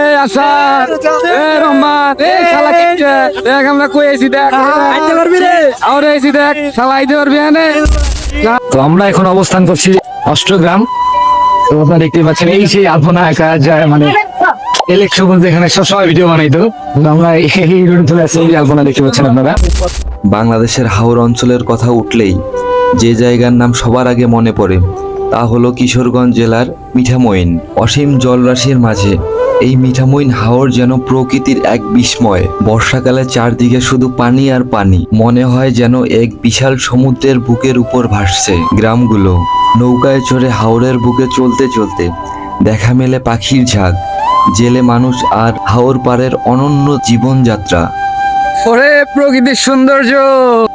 এই আসার এই রহমান এই শালা কিচ্ছে দেখ আমরা কই আইছি দেখ। আইতে পারবি রে। আর আইছি দেখ শালা আইতে পারবি এনে তো আমরা এখন অবস্থান করছি অষ্টগ্রাম। তো আপনারা দেখতে পাচ্ছেন এই সেই আলপনা একা যায় মানে ইলেকশন বলতে এখানে সবসময় ভিডিও বানাইতো। আমরা এই এই চলে আসছি এই আলপনা দেখতে পাচ্ছেন আপনারা। বাংলাদেশের হাওর অঞ্চলের কথা উঠলেই যে জায়গার নাম সবার আগে মনে পড়ে তা হলো কিশোরগঞ্জ জেলার মিঠামইন অসীম জলরাশির মাঝে। এই মিঠামইন হাওর যেন প্রকৃতির এক বিস্ময়। বর্ষাকালে চারদিকে শুধু পানি আর পানি। মনে হয় যেন এক বিশাল সমুদ্রের বুকের উপর ভাসছে গ্রামগুলো। নৌকায় চড়ে হাওরের বুকে চলতে চলতে দেখা মেলে পাখির ঝাঁক জেলে মানুষ আর হাওর পাড়ের অনন্য জীবনযাত্রা। ওরে প্রকৃতির সৌন্দর্য!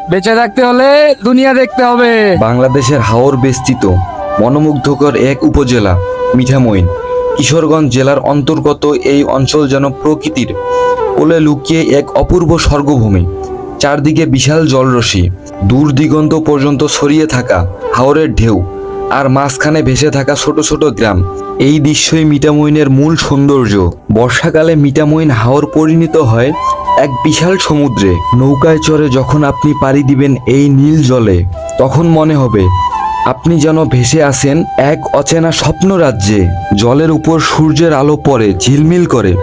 বেঁচে থাকতে হলে দুনিয়া দেখতে হবে। বাংলাদেশের হাওর বেষ্টিত মনোমুগ্ধকর এক উপজেলা মিঠামইন কিশোরগঞ্জ জেলার অন্তর্গত এই অঞ্চল যেন প্রকৃতির কোলে লুকিয়ে এক অপূর্ব স্বর্গভূমি। চারদিকে বিশাল জলরশি দূর দিগন্ত পর্যন্ত ছড়িয়ে থাকা হাওরের ঢেউ আর মাঝখানে ভেসে থাকা ছোট ছোট গ্রাম। এই দৃশ্যই মিঠামইনের মূল সৌন্দর্য। বর্ষাকালে মিঠামইন হাওর পরিণত হয় এক বিশাল সমুদ্রে। নৌকায় চড়ে যখন আপনি পাড়ি দিবেন এই নীল জলে, তখন মনে হবে আপনি যেন ভেসে আসেন এক অচেনা স্বপ্ন রাজ্যে। জলের উপর সূর্যের আলো পড়ে, ঝিলমিল করে।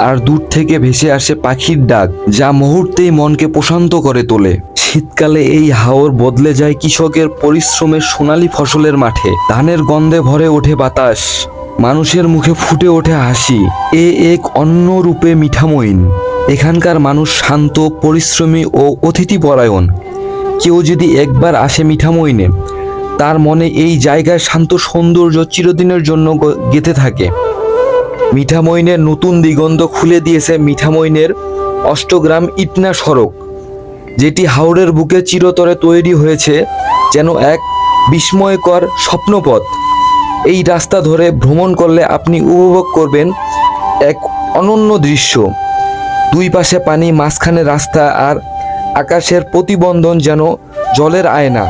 আর দূর থেকে ভেসে আসে পাখির ডাক, যা মুহূর্তেই মনকে প্রশান্ত করে তোলে। শীতকালে এই হাওর বদলে যায় কৃষকের পরিশ্রমের সোনালী ফসলের মাঠে। ধানের গন্ধে ভরে ওঠে বাতাস। মানুষের মুখে ফুটে ওঠে হাসি। এ এক অন্য রূপে মিঠামইন এখানকার মানুষ শান্ত, পরিশ্রমী ও অতিথিপরায়ণ। কেউ যদি একবার আসে মিঠামইনে তার মনে এই জায়গার শান্ত সৌন্দর্য চিরদিনের জন্য গেঁথে থাকে। মিঠামইনের নতুন দিগন্ত খুলে দিয়েছে মিঠামইনের অষ্টগ্রাম ইটনা সড়ক, যেটি হাওড়ের বুকে চিরতরে তৈরি হয়েছে যেন এক বিস্ময়কর স্বপ্নপথ। এই রাস্তা ধরে ভ্রমণ করলে আপনি উপভোগ করবেন এক অনন্য দৃশ্য। দুই পাশে পানি, মাঝখানে রাস্তা আর আকাশের প্রতিবন্ধন যেন জলের আয়না।